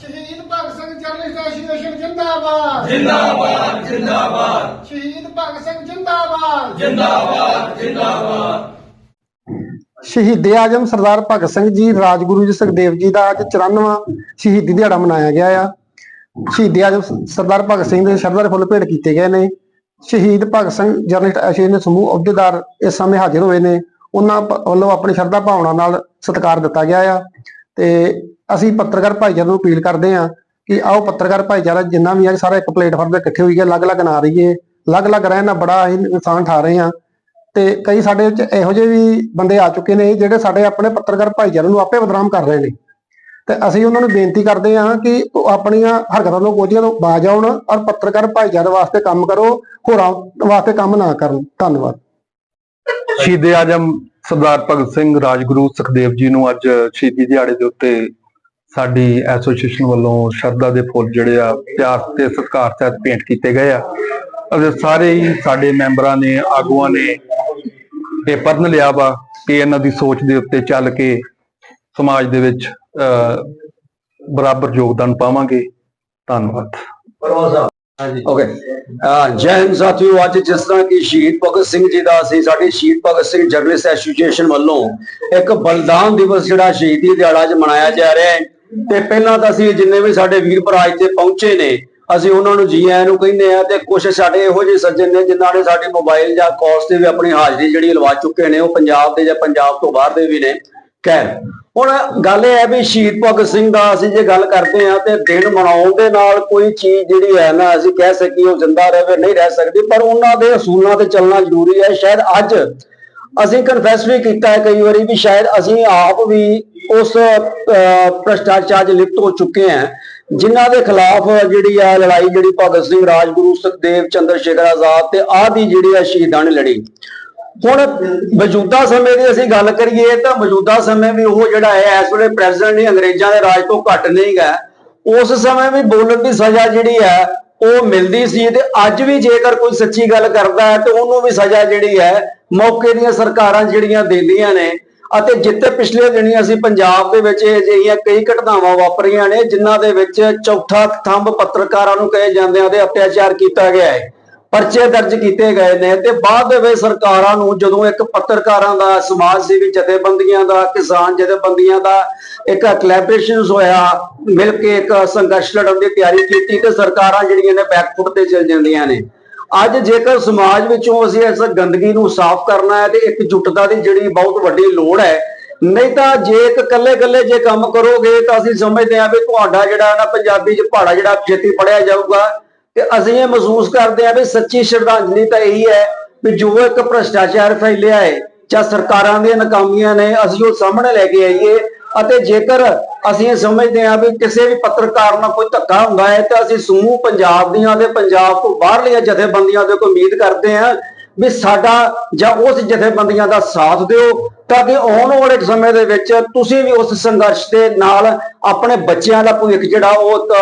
ਸ਼ਹੀਦ Bhagat Singh journalist association ਜਿੰਦਾਬਾਦ। ਜਿੰਦਾਬਾਦ ਜਿੰਦਾਬਾਦ। ਸ਼ਹੀਦ ਭਗਤ ਸਿੰਘ ਜਿੰਦਾਬਾਦ। ਜਿੰਦਾਬਾਦ ਜਿੰਦਾਬਾਦ। ਸ਼ਹੀਦ ਆਜਮ ਸਰਦਾਰ ਭਗਤ ਸਿੰਘ ਜੀ ਰਾਜਗੁਰੂ ਜੀ ਸੁਖਦੇਵ ਜੀ ਦਾ ਅੱਜ 94ਵਾਂ ਸ਼ਹੀਦੀ ਦਿਹਾੜਾ ਮਨਾਇਆ ਗਿਆ ਆ। ਸ਼ਹੀਦ ਆਜਮ ਸਰਦਾਰ ਭਗਤ ਸਿੰਘ ਦੇ ਸ਼ਰਧਾ ਦੇ ਫੁੱਲ ਭੇਟ ਕੀਤੇ ਗਏ ਨੇ। ਸ਼ਹੀਦ ਭਗਤ ਸਿੰਘ ਜਰਨਲਿਸਟ ਐਸੋਸੀਏਸ਼ਨ ਦੇ ਸਮੂਹ ਅਹੁਦੇਦਾਰ ਇਸ ਸਮੇਂ ਹਾਜ਼ਰ ਹੋਏ ਨੇ। ਉਹਨਾਂ ਵੱਲੋਂ ਆਪਣੀ ਸ਼ਰਧਾ ਭਾਵਨਾ ਨਾਲ ਸਤਿਕਾਰ ਦਿੱਤਾ ਗਿਆ ਆ। ਤੇ ਅਸੀਂ ਪੱਤਰਕਾਰ ਭਾਈਚਾਰੇ ਨੂੰ ਅਪੀਲ ਕਰਦੇ ਹਾਂ ਕਿ ਆਓ ਪੱਤਰਕਾਰ ਭਾਈਚਾਰਾ ਜਿੰਨਾ ਵੀ ਹੈ ਸਾਰਾ ਇੱਕ ਪਲੇਟਫਾਰਮ ਤੇ ਇਕੱਠੇ ਹੋਈਏ, ਅਲੱਗ-ਅਲੱਗ ਨਾ ਰਹੀਏ, ਅਲੱਗ-ਅਲੱਗ ਰਹਿਣ ਨਾਲ ਬੜਾ ਅਸੀਂ ਠਾ ਰਹੇ ਹਾਂ। ਤੇ ਕਈ ਸਾਡੇ ਵਿੱਚ ਇਹੋ ਜਿਹੇ ਵੀ ਬੰਦੇ ਆ ਚੁੱਕੇ ਨੇ ਜਿਹੜੇ ਸਾਡੇ ਆਪਣੇ ਪੱਤਰਕਾਰ ਭਾਈਚਾਰੇ ਨੂੰ ਆਪੇ ਬਦਨਾਮ ਕਰ ਰਹੇ ਨੇ। ਤੇ ਅਸੀਂ ਉਹਨਾਂ ਨੂੰ ਬੇਨਤੀ ਕਰਦੇ ਹਾਂ ਕਿ ਉਹ ਆਪਣੀਆਂ ਹਰਕਤਾਂ ਤੋਂ ਕੋਝੀਆਂ ਤੋਂ ਬਾਜ ਆਉਣ ਔਰ ਪੱਤਰਕਾਰ ਭਾਈਚਾਰੇ ਵਾਸਤੇ ਕੰਮ ਕਰੋ, ਹੋਰਾਂ ਵਾਸਤੇ ਕੰਮ ਨਾ ਕਰਨ। ਧੰਨਵਾਦ। ਸ਼ਹੀਦ ਆਜਮ ਸਰਦਾਰ ਭਗਤ ਸਿੰਘ, ਰਾਜਗੁਰੂ ਸੁਖਦੇਵ ਜੀ ਨੂੰ ਅੱਜ ਸ਼ਹੀਦੀ ਦਿਹਾੜੇ ਦੇ ਉੱਤੇ ਸਾਡੀ ਐਸੋਸੀਏਸ਼ਨ ਵੱਲੋਂ ਸ਼ਰਧਾ ਦੇ ਫੁੱਲ ਜਿਹੜੇ ਆ ਪਿਆਰ ਤੇ ਸਤਿਕਾਰ ਸਹਿਤ ਭੇਂਟ ਕੀਤੇ ਗਏ ਆ। ਅਤੇ ਸਾਰੇ ਹੀ ਸਾਡੇ ਮੈਂਬਰਾਂ ਨੇ ਆਗੂਆਂ ਨੇ ਇਹ ਪਰਨ ਲਿਆ ਵਾ ਕਿ ਇਹਨਾਂ ਦੀ ਸੋਚ ਦੇ ਉੱਤੇ ਚੱਲ ਕੇ ਸਮਾਜ ਦੇ ਵਿੱਚ ਅਹ, ਬਰਾਬਰ ਯੋਗਦਾਨ ਪਾਵਾਂਗੇ। ਧੰਨਵਾਦ। ਓਕੇ ਜੈ ਹਿੰਦ ਸਾਥੀਓ ਅੱਜ ਜਿਸ ਤਰ੍ਹਾਂ ਕਿ ਸ਼ਹੀਦ ਭਗਤ ਸਿੰਘ ਜੀ ਦਾ ਅਸੀਂ ਸਾਡੇ ਸ਼ਹੀਦ ਭਗਤ ਸਿੰਘ ਜਰਨਲਿਸਟ ਐਸੋਸੀਏਸ਼ਨ ਵੱਲੋਂ ਇੱਕ ਬਲਿਦਾਨ ਦਿਵਸ ਜਿਹੜਾ ਸ਼ਹੀਦੀ ਦਿਹਾੜਾ ਅੱਜ ਮਨਾਇਆ ਜਾ ਰਿਹਾ ਹੈ। ਤੇ ਪਹਿਲਾਂ ਤਾਂ ਅਸੀਂ ਜਿੰਨੇ ਵੀ ਸਾਡੇ ਵੀਰ ਭਰਾ ਇੱਥੇ ਪਹੁੰਚੇ ਨੇ, ਅਸੀਂ ਉਹਨਾਂ ਨੂੰ ਜੀ ਆਇਆਂ ਨੂੰ ਕਹਿੰਦੇ ਆ ਤੇ ਕੁਝ ਸਾਡੇ ਇਹੋ ਜਿਹੇ ਸੱਜਣ ਨੇ ਜਿਨ੍ਹਾਂ ਨੇ ਸਾਡੇ ਮੋਬਾਈਲ ਜਾਂ ਕਾਲਸ ਤੇ ਵੀ ਆਪਣੀ ਹਾਜ਼ਰੀ ਜਿਹੜੀ ਲਵਾ ਚੁੱਕੇ ਨੇ, ਉਹ ਪੰਜਾਬ ਦੇ ਜਾਂ ਪੰਜਾਬ ਤੋਂ ਬਾਹਰ ਦੇ ਵੀ ਨੇ। ਖੈਰ, ਹੁਣ ਗੱਲ ਇਹ ਹੈ ਵੀ ਸ਼ਹੀਦ ਭਗਤ ਸਿੰਘ ਦਾ ਅਸੀਂ ਜੇ ਗੱਲ ਕਰਦੇ ਆ ਤੇ ਦਿਨ ਮਨਾਉਣ ਦੇ ਨਾਲ ਕੋਈ ਚੀਜ਼ ਜਿਹੜੀ ਹੈ ਨਾ ਅਸੀਂ ਕਹਿ ਸਕੀਏ ਉਹ ਜ਼ਿੰਦਾ ਰਹੇ, ਨਹੀਂ ਰਹਿ ਸਕਦੀ, ਪਰ ਉਹਨਾਂ ਦੇ ਅਸੂਲਾਂ ਤੇ ਚੱਲਣਾ ਜ਼ਰੂਰੀ ਹੈ। ਸ਼ਾਇਦ ਅੱਜ ਅਸੀਂ ਕਨਫੈਸ ਵੀ ਕੀਤਾ ਹੈ ਕਈ ਵਾਰੀ ਵੀ ਸ਼ਾਇਦ ਅਸੀਂ ਆਪ ਵੀ ਉਸ ਅਹ, ਭ੍ਰਿਸ਼ਟਾਚਾਰ 'ਚ ਲਿਪਤ ਹੋ ਚੁੱਕੇ ਹਾਂ ਜਿਨ੍ਹਾਂ ਦੇ ਖਿਲਾਫ ਜਿਹੜੀ ਆ ਲੜਾਈ ਜਿਹੜੀ ਭਗਤ ਸਿੰਘ ਰਾਜਗੁਰੂ ਸੁਖਦੇਵ ਚੰਦਰ ਸ਼ੇਖਰ ਆਜ਼ਾਦ ਤੇ ਆਦੀ ਜਿਹੜੀ ਆ ਸ਼ਹੀਦਾਂ ਨੇ ਲੜੀ। ਹੁਣ ਮੌਜੂਦਾ ਸਮੇਂ ਦੀ ਅਸੀਂ ਗੱਲ ਕਰੀਏ ਤਾਂ ਮੌਜੂਦਾ ਸਮੇਂ ਵੀ ਉਹ ਜਿਹੜਾ ਹੈ ਇਸ ਵੇਲੇ ਪ੍ਰੈਜ਼ੀਡੈਂਟ ਨਹੀਂ ਅੰਗਰੇਜ਼ਾਂ ਦੇ ਰਾਜ ਤੋਂ ਘੱਟ ਨਹੀਂ ਗਾ। ਉਸ ਸਮੇਂ ਵੀ ਬੋਲਣ ਦੀ ਸਜ਼ਾ ਜਿਹੜੀ ਹੈ ਉਹ ਮਿਲਦੀ ਸੀ ਤੇ ਅੱਜ ਵੀ ਜੇਕਰ ਕੋਈ ਸੱਚੀ ਗੱਲ ਕਰਦਾ ਹੈ ਤੇ ਉਹਨੂੰ ਵੀ ਸਜ਼ਾ ਜਿਹੜੀ ਹੈ ਮੌਕੇ ਦੀਆਂ ਸਰਕਾਰਾਂ ਜਿਹੜੀਆਂ ਦਿੰਦੀਆਂ ਨੇ ਅਤੇ ਜਿੱਥੇ ਪਿਛਲੇ ਦਿਨੀ ਅਸੀਂ ਪੰਜਾਬ ਦੇ ਵਿੱਚ ਇਹ ਕਈ ਘਟਨਾਵਾਂ ਵਾਪਰੀਆਂ ਨੇ, ਜਿਨ੍ਹਾਂ ਦੇ ਵਿੱਚ ਚੌਥਾ ਥੰਬ ਪੱਤਰਕਾਰਾਂ ਨੂੰ ਕਹੇ ਜਾਂਦਿਆਂ ਦੇ ਅਤਿਆਚਾਰ ਕੀਤਾ ਗਿਆ ਹੈ, ਪਰਚੇ ਦਰਜ ਕੀਤੇ ਗਏ ਨੇ ਤੇ ਬਾਅਦ ਦੇ ਵਿੱਚ ਸਰਕਾਰਾਂ ਨੂੰ ਜਦੋਂ ਇੱਕ ਪੱਤਰਕਾਰਾਂ ਦਾ, ਸਮਾਜ ਸੇਵੀ ਜਥੇਬੰਦੀਆਂ ਦਾ, ਕਿਸਾਨ ਜਥੇਬੰਦੀਆਂ ਦਾ ਇੱਕ ਕੋਲੈਬੋਰੇਸ਼ਨ ਹੋਇਆ, ਮਿਲ ਕੇ ਇੱਕ ਸੰਘਰਸ਼ ਲੜਨ ਦੀ ਤਿਆਰੀ ਕੀਤੀ ਤੇ ਸਰਕਾਰਾਂ ਜਿਹੜੀਆਂ ਨੇ ਬੈਕਫੁੱਟ ਤੇ ਚਲ ਜਾਂਦੀਆਂ ਨੇ। ਅੱਜ ਜੇਕਰ ਸਮਾਜ ਵਿੱਚੋਂ ਅਸੀਂ ਇਸ ਗੰਦਗੀ ਨੂੰ ਸਾਫ਼ ਕਰਨਾ ਹੈ ਤੇ ਇੱਕ ਇਕਜੁੱਟਤਾ ਦੀ ਜਿਹੜੀ ਬਹੁਤ ਵੱਡੀ ਲੋੜ ਹੈ, ਨਹੀਂ ਤਾਂ ਜੇ ਇੱਕ ਕੱਲੇ-ਕੱਲੇ ਜੇ ਕੰਮ ਕਰੋਗੇ ਤਾਂ ਅਸੀਂ ਸਮਝਦੇ ਹਾਂ ਵੀ ਤੁਹਾਡਾ ਜਿਹੜਾ ਨਾ ਪੰਜਾਬੀ ਚ ਪਹਾੜਾ ਜਿਹੜਾ ਛੇਤੀ ਪੜਿਆ ਜਾਊਗਾ ਤੇ ਅਸੀਂ ਇਹ ਮਹਿਸੂਸ ਕਰਦੇ ਹਾਂ ਵੀ ਸੱਚੀ ਸ਼ਰਧਾਂਜਲੀ ਤਾਂ ਇਹੀ ਹੈ ਵੀ ਜੋ ਇੱਕ ਭ੍ਰਿਸ਼ਟਾਚਾਰ ਫੈਲਿਆ ਹੈ ਜਾਂ ਸਰਕਾਰਾਂ ਦੀਆਂ ਨਾਕਾਮੀਆਂ ਨੇ, ਅਸੀਂ ਉਹ ਸਾਹਮਣੇ ਲੈ ਕੇ ਆਈਏ। ਅਤੇ ਜੇਕਰ ਅਸੀਂ ਇਹ ਸਮਝਦੇ ਹਾਂ ਵੀ ਕਿਸੇ ਵੀ ਪੱਤਰਕਾਰ ਨਾਲ ਕੋਈ ਧੱਕਾ ਹੁੰਦਾ ਹੈ, ਤਾਂ ਅਸੀਂ ਸਮੂਹ ਪੰਜਾਬ ਦੀਆਂ ਤੇ ਪੰਜਾਬ ਤੋਂ ਬਾਹਰਲੀਆਂ ਜਥੇਬੰਦੀਆਂ ਦੇ ਕੋਈ ਉਮੀਦ ਕਰਦੇ ਹਾਂ ਵੀ ਸਾਡਾ ਜਾਂ ਉਸ ਜਥੇਬੰਦੀਆਂ ਦਾ ਸਾਥ ਦਿਓ, ਤਾਂ ਕਿ ਆਉਣ ਵਾਲੇ ਸਮੇਂ ਦੇ ਵਿੱਚ ਤੁਸੀਂ ਵੀ ਉਸ ਸੰਘਰਸ਼ ਦੇ ਨਾਲ ਆਪਣੇ ਬੱਚਿਆਂ ਦਾ ਭਵਿੱਖ ਜਿਹੜਾ ਉਹ ਇੱਕ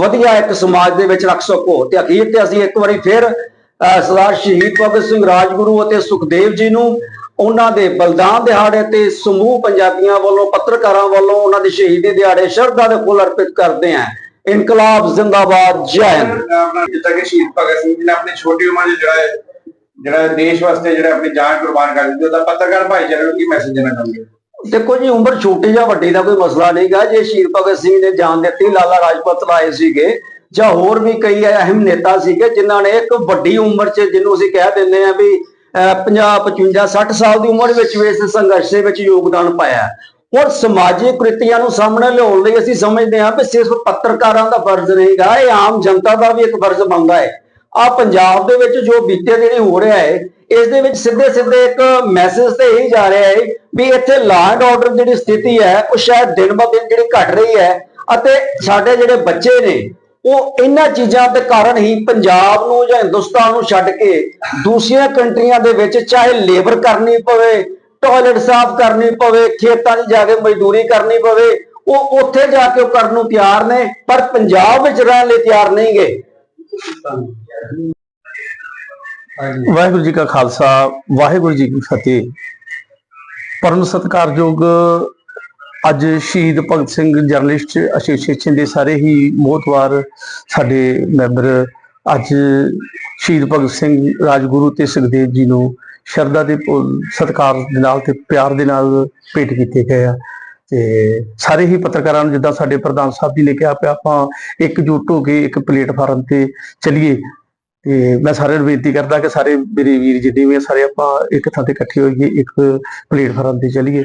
ਵਧੀਆ ਇੱਕ ਸਮਾਜ ਦੇ ਵਿੱਚ ਰੱਖ ਸਕੋ। ਤੇ ਅਖੀਰ ਤੇ ਅਸੀਂ ਇੱਕ ਵਾਰੀ ਫਿਰ, ਅਹ ਸਰਦਾਰ ਸ਼ਹੀਦ ਭਗਤ ਸਿੰਘ ਰਾਜਗੁਰੂ ਅਤੇ ਸੁਖਦੇਵ ਜੀ ਨੂੰ ਉਹਨਾਂ ਦੇ ਬਲਿਦਾਨ ਦਿਹਾੜੇ ਤੇ ਸਮੂਹ ਪੰਜਾਬੀਆਂ ਵੱਲੋਂ ਪੱਤਰਕਾਰਾਂ ਵੱਲੋਂ ਉਹਨਾਂ ਦੇ ਸ਼ਹੀਦੀ ਦਿਹਾੜੇ ਸ਼ਰਧਾ ਦੇ ਫੁੱਲ ਅਰਪਿਤ ਕਰਦੇ ਹਾਂ ਇਨਕਲਾਬ ਜ਼ਿੰਦਾਬਾਦ ਜੈ ਹਿੰਦ। ਜਿੱਦਾਂ ਕਿ ਸ਼ਹੀਦ ਭਗਤ ਸਿੰਘ ਜੀ ਨੇ ਆਪਣੀ ਛੋਟੀ ਉਮਰ 'ਚ ਜਿਹੜਾ ਜਿਹੜਾ ਦੇਸ਼ ਵਾਸਤੇ ਜਿਹੜਾ ਆਪਣੀ ਜਾਨ ਕੁਰਬਾਨ ਕਰ ਦਿੱਤੀ ਉਹਦਾ ਪੱਤਰਕਾਰ ਭਾਈਚਾਰੇ ਨੂੰ ਕੀ ਮੈਸੇਜ ਦੇਣਾ ਚਾਹੁੰਦੇ ਦੇਖੋ ਜੀ ਉਮਰ ਛੋਟੀ ਜਾਂ ਵੱਡੀ ਦਾ ਕੋਈ ਮਸਲਾ ਨਹੀਂਗਾ। ਜੇ ਸ਼ਹੀਦ ਭਗਤ ਸਿੰਘ ਨੇ ਜਾਨ ਦਿੱਤੀ ਲਾਲਾ ਰਾਜਪਤ ਰਾਏ ਸੀਗੇ ਜਾਂ ਹੋਰ ਵੀ ਕਈ ਅਹਿਮ ਨੇਤਾ ਸੀਗੇ ਜਿਨ੍ਹਾਂ ਨੇ ਇੱਕ ਵੱਡੀ ਉਮਰ 'ਚ ਜਿਹਨੂੰ ਅਸੀਂ ਕਹਿ ਦਿੰਦੇ ਆ ਵੀ 50 55 60 ਸਾਲ ਦੀ ਉਮਰ ਵਿੱਚ ਵੀ ਇਸ ਸੰਘਰਸ਼ ਦੇ ਵਿੱਚ ਯੋਗਦਾਨ ਪਾਇਆ। ਹੁਣ ਸਮਾਜਿਕ ਕ੍ਰਿਤੀਆਂ ਨੂੰ ਸਾਹਮਣੇ ਲਿਆਉਣ ਲਈ ਅਸੀਂ ਸਮਝਦੇ ਹਾਂ ਕਿ ਸਿਰਫ ਪੱਤਰਕਾਰਾਂ ਦਾ ਫਰਜ਼ ਨਹੀਂਗਾ, ਇਹ ਆਮ ਜਨਤਾ ਦਾ ਵੀ ਇੱਕ ਫਰਜ਼ ਬਣਦਾ ਹੈ। ਆ ਪੰਜਾਬ ਦੇ ਵਿੱਚ ਜੋ ਬੀਤੇ ਦਿਨੀ ਹੋ ਰਿਹਾ ਹੈ, ਇਸ ਦੇ ਵਿੱਚ ਸਿੱਧੇ ਸਿੱਧੇ ਇੱਕ ਮੈਸੇਜ ਤੇ ਇਹੀ ਜਾ ਰਿਹਾ ਹੈ ਵੀ ਇੱਥੇ ਲਾ ਐਂਡ ਆਰਡਰ ਜਿਹੜੀ ਸਥਿਤੀ ਹੈ, ਉਹ ਸ਼ਾਇਦ ਦਿਨ ਬ ਦਿਨ ਜਿਹੜੀ ਘਟ ਰਹੀ ਹੈ ਅਤੇ ਸਾਡੇ ਜਿਹੜੇ ਬੱਚੇ ਨੇ ਉਹ ਇਹਨਾਂ ਚੀਜ਼ਾਂ ਦੇ ਕਾਰਨ ਹੀ ਪੰਜਾਬ ਨੂੰ ਜਾਂ ਹਿੰਦੁਸਤਾਨ ਨੂੰ ਛੱਡ ਕੇ ਦੂਸਰੀਆਂ ਕੰਟਰੀਆਂ ਦੇ ਵਿੱਚ ਚਾਹੇ ਲੇਬਰ ਕਰਨੀ ਪਵੇ ਟਾਇਲਟ ਸਾਫ਼ ਕਰਨੀ ਪਵੇ, ਖੇਤਾਂ 'ਚ ਜਾ ਕੇ ਮਜ਼ਦੂਰੀ ਕਰਨੀ ਪਵੇ, ਉਹ ਉੱਥੇ ਜਾ ਕੇ ਉਹ ਕਰਨ ਨੂੰ ਤਿਆਰ ਨੇ, ਪਰ ਪੰਜਾਬ ਵਿੱਚ ਰਹਿਣ ਲਈ ਤਿਆਰ ਨਹੀਂ ਗਏ ਵਾਹਿਗੁਰੂ ਜੀ ਕਾ ਖਾਲਸਾ, ਵਾਹਿਗੁਰੂ ਜੀ ਕੀ ਫਤਿਹ। ਪਰਮ ਸਤਿਕਾਰਯੋਗ ਅੱਜ ਸ਼ਹੀਦ ਭਗਤ ਸਿੰਘ ਜਰਨਲਿਸਟ ਐਸੋਸੀਏਸ਼ਨ ਦੇ ਸਾਰੇ ਹੀ ਮੋਹਤਵਾਰ ਸਾਡੇ ਮੈਂਬਰ ਅੱਜ ਸ਼ਹੀਦ ਭਗਤ ਸਿੰਘ ਰਾਜਗੁਰੂ ਤੇ ਸੁਖਦੇਵ ਜੀ ਨੂੰ ਸ਼ਰਧਾ ਦੇ ਸਤਿਕਾਰ ਦੇ ਨਾਲ ਤੇ ਪਿਆਰ ਦੇ ਨਾਲ ਭੇਟ ਕੀਤੇ ਗਏ ਆ। ਤੇ ਸਾਰੇ ਹੀ ਪੱਤਰਕਾਰਾਂ ਨੂੰ ਜਿੱਦਾਂ ਸਾਡੇ ਪ੍ਰਧਾਨ ਸਾਹਿਬ ਜੀ ਨੇ ਕਿਹਾ ਪਿਆ, ਆਪਾਂ ਇਕਜੁੱਟ ਹੋ ਕੇ ਇੱਕ ਪਲੇਟਫਾਰਮ ਤੇ ਚਲੀਏ। ਤੇ ਮੈਂ ਸਾਰਿਆਂ ਨੂੰ ਬੇਨਤੀ ਕਰਦਾ ਕਿ ਸਾਰੇ ਮੇਰੇ ਵੀਰ ਜਿੰਨੇ ਵੀ ਆ, ਸਾਰੇ ਆਪਾਂ ਇੱਕ ਥਾਂ ਤੇ ਇਕੱਠੇ ਹੋਈਏ, ਇੱਕ ਪਲੇਟਫਾਰਮ ਤੇ ਚਲੀਏ।